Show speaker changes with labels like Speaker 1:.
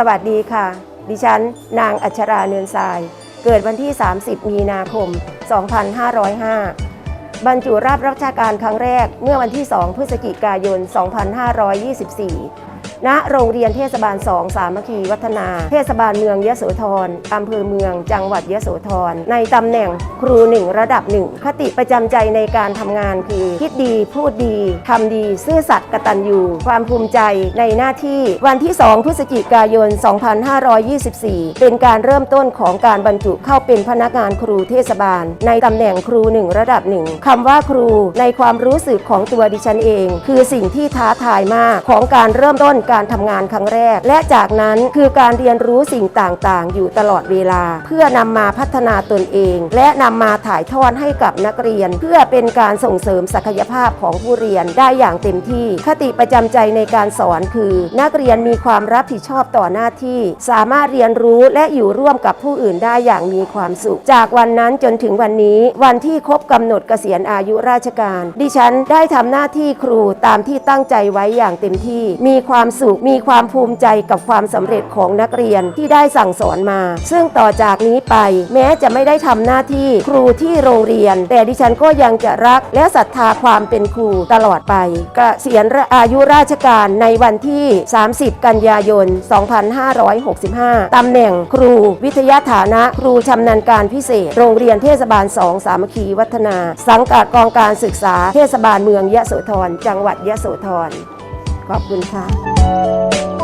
Speaker 1: สวัสดีค่ะ ดิฉัน นางอัชราเนือนทราย เกิดวันที่ 30 มีนาคม 2505 บรรจุรับราชการครั้งแรกเมื่อวันที่ 2 พฤศจิกายน 2524 ณโรงเรียนเทศบาล 2 สามัคคีวัฒนา เทศบาลเมืองยโสธรอำเภอเมือง จังหวัดยโสธร ในตำแหน่งครูหนึ่งระดับหนึ่งคติประจำใจในการทำงานคือ คิดดีพูดดีทำดี ซื่อสัตย์กตัญญูความภูมิใจในหน้าที่วันที่ 2 พฤศจิกายน 2524 เป็นการเริ่มต้นของการบรรจุเข้าเป็นพนักงานครูเทศบาล ในตำแหน่งครูหนึ่งระดับหนึ่งคำว่าครูในความรู้สึกของตัวดิฉันเอง คือสิ่งที่ท้าทายมากของการเริ่มต้นการทำงานครั้งแรก และจากนั้นคือการเรียนรู้สิ่งต่างๆ อยู่ตลอดเวลา เพื่อนำมาพัฒนาตนเอง และนำมาถ่ายทอดให้กับนักเรียน เพื่อเป็นการส่งเสริมศักยภาพของผู้เรียนได้อย่างเต็มที่ คติประจำใจในการสอนคือ นักเรียนมีความรับผิดชอบต่อหน้าที่ สามารถเรียนรู้และอยู่ร่วมกับผู้อื่นได้อย่างมีความสุข จากวันนั้นจนถึงวันนี้วันที่ครบกำหนดเกษียณอายุราชการ ดิฉันได้ทำหน้าที่ครูตามที่ตั้งใจไว้อย่างเต็มที่ มีความสุข มีความภูมิใจกับความสำเร็จของนักเรียนที่ได้สั่งสอนมา ซึ่งต่อจากนี้ไป แม้จะไม่ได้ทำหน้าที่ครูที่โรงเรียน แต่ดิฉันก็ยังจะรักและศรัทธาความเป็นครูตลอดไปเกษียณอายุราชการในวันที่ 30 กันยายน 2565 ตำแหน่งครูวิทยาฐานะครูชำนาญการพิเศษ โรงเรียนเทศบาล 2 สามัคคีวัฒนา สังกัดกองการศึกษาเทศบาลเมืองยะโสธร จังหวัดยะโสธร ขอบคุณค่ะ